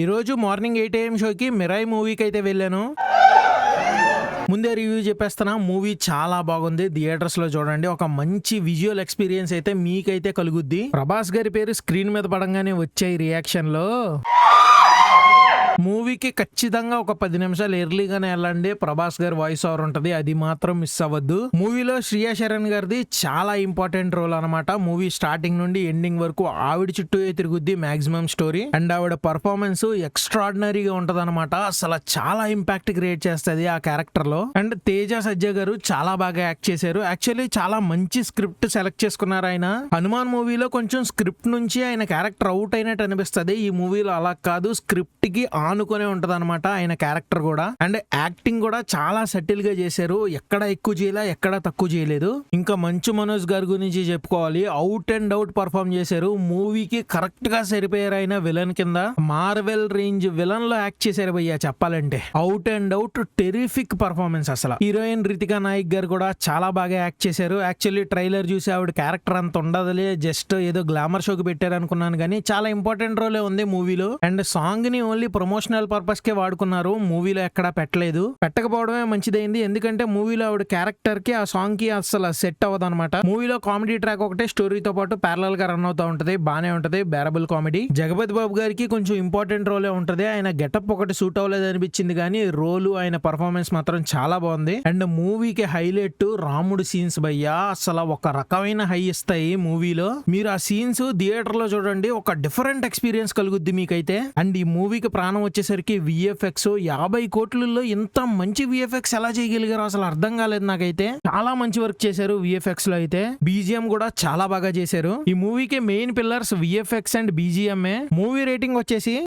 ఈరోజు morning eight AM షోకి మిరాయి మూవీకి అయితే వెళ్ళాను. ముందే రివ్యూ చెప్పేస్తున్నా మూవీ చాలా బాగుంది. థియేటర్స్లో చూడండి. ఒక మంచి విజువల్ ఎక్స్పీరియన్స్ అయితే మీకైతే కలుగుద్ది. ప్రభాస్ గారి పేరు స్క్రీన్ మీద పడంగానే వచ్చాయి రియాక్షన్లో మూవీకి ఖచ్చితంగా ఒక పది నిమిషాలు ఎర్లీగానే వెళ్ళండి. ప్రభాస్ గారి వాయిస్ ఓవర్ ఉంటుంది. అది మాత్రం మిస్ అవ్వద్దు. మూవీలో శ్రియా శరణ్ గారిది చాలా ఇంపార్టెంట్ రోల్ అనమాట మూవీ స్టార్టింగ్ నుండి ఎండింగ్ వరకు ఆవిడ చుట్టూ తిరుగుద్ది మాక్సిమం స్టోరీ అండ్ ఆవిడ పర్ఫార్మెన్స్ ఎక్స్ట్రాడినరీగా ఉంటది అనమాట అసలు చాలా ఇంపాక్ట్ క్రియేట్ చేస్తుంది ఆ క్యారెక్టర్లో. అండ్ తేజ సజ్జ గారు చాలా బాగా యాక్ట్ చేశారు. యాక్చువల్లీ చాలా మంచి స్క్రిప్ట్ సెలెక్ట్ చేసుకున్నారు ఆయన. హనుమాన్ మూవీలో కొంచెం స్క్రిప్ట్ నుంచి ఆయన క్యారెక్టర్ అవుట్ అయినట్టు అనిపిస్తది. ఈ మూవీలో అలా కాదు. స్క్రిప్ట్కి ఆనుకునే ఉంటది అనమాట ఆయన క్యారెక్టర్ కూడా. అండ్ యాక్టింగ్ కూడా చాలా సెటిల్గా చేశారు. ఎక్కడ ఎక్కువ చేయలే ఎక్కడ తక్కువ చేయలేదు. ఇంకా మంచు మనోజ్ గారి గురించి చెప్పుకోవాలి. అవుట్ అండ్ అవుట్ పర్ఫామ్ చేశారు. మూవీకి కరెక్ట్గా సరిపోయారు ఆయన విలన్ కింద. మార్వెల్ రేంజ్ విలన్లో యాక్ట్ చేశారు భయ్యా చెప్పాలంటే. Out and out terrific performance అసలు. హీరోయిన్ రితికా నాయక్ గారు కూడా చాలా బాగా యాక్ట్ చేశారు. యాక్చువల్లీ ట్రైలర్ చూసి ఆవిడ క్యారెక్టర్ అంత ఉండదులే. జస్ట్ ఏదో గ్లామర్ షోకి పెట్టారు అనుకున్నాను కానీ చాలా ఇంపార్టెంట్ రోలే ఉంది మూవీలో. అండ్ సాంగ్ని ఓన్లీ ప్రమోషనల్ పర్పస్ కే వాడుకున్నారు. మూవీలో ఎక్కడా పెట్టలేదు. పెట్టకపోవడమే మంచిదైంది. ఎందుకంటే మూవీలో ఆవిడ క్యారెక్టర్కి ఆ సాంగ్కి అసలు సెట్ అవ్వదు అనమాట మూవీలో కామెడీ ట్రాక్ ఒకటే స్టోరీతో పాటు ప్యారలల్గా రన్ అవుతా ఉంటది. బానే ఉంటది. బేరబుల్ కామెడీ జగపతి బాబు గారికి కొంచెం ఇంపార్టెంట్ రోలే ఉంటది. ఆయన గెటప్ ఒకటి సూట్ అవ్వలేదు అనిపించింది కానీ రోలు ఆయన పర్ఫార్మెన్స్ మాత్రం చాలా బాగుంది. అండ్ మూవీకి హైలైట్ రాముడు సీన్స్ భయ్యా. అసలు ఒక రకమైన హై ఇస్తాయి మూవీలో. మీరు ఆ సీన్స్ థియేటర్లో చూడండి. ఒక డిఫరెంట్ ఎక్స్పీరియన్స్ కలుగుద్ది మీకైతే. అండ్ ఈ మూవీకి ప్రాణం వచ్చేసరికి విఎఫ్ఎక్స్ యాభై కోట్లలో ఇంత మంచి విఎఫ్ఎక్స్ ఎలా చేయగలిగారు అసలు అర్థం కాలేదు నాకైతే. చాలా మంచి వర్క్ చేశారు విఎఫ్ఎక్స్లో అయితే. బీజిఎం కూడా చాలా బాగా చేశారు. ఈ మూవీకి మెయిన్ పిల్లర్స్ విఎఫ్ఎక్స్ అండ్ బీజిఎంఏ మూవీ రేటింగ్ వచ్చేసి